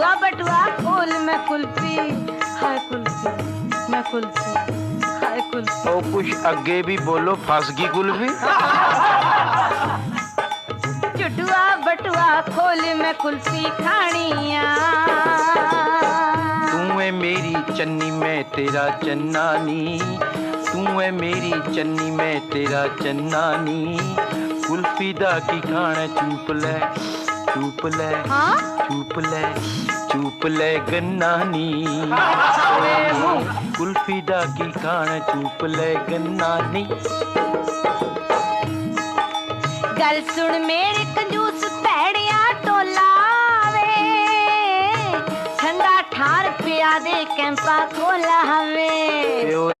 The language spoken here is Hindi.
बटुआ बटुआ फूल में कुल्फी हाय कुल्फी मैं कुल्फी हाय कुल्फी। ओ कुछ अगे भी बोलो फासगी कुल्फी। चुटुआ बटुआ खोल में कुल्फी खानिया। तू है मेरी चन्नी में तेरा चन्नानी। तू है मेरी चन्नी में तेरा चन्नानी। कुल्फी दा की खाने चूप ले। चुप ले हाँ? चुप ले चूप ले गन्ना कुल्फी डाकी खान चूप ले गन्ना गल सुन मेरे कंजूस पैड़िया टोला तो ठंडा ठार पिया दे कैंपा खोला हवे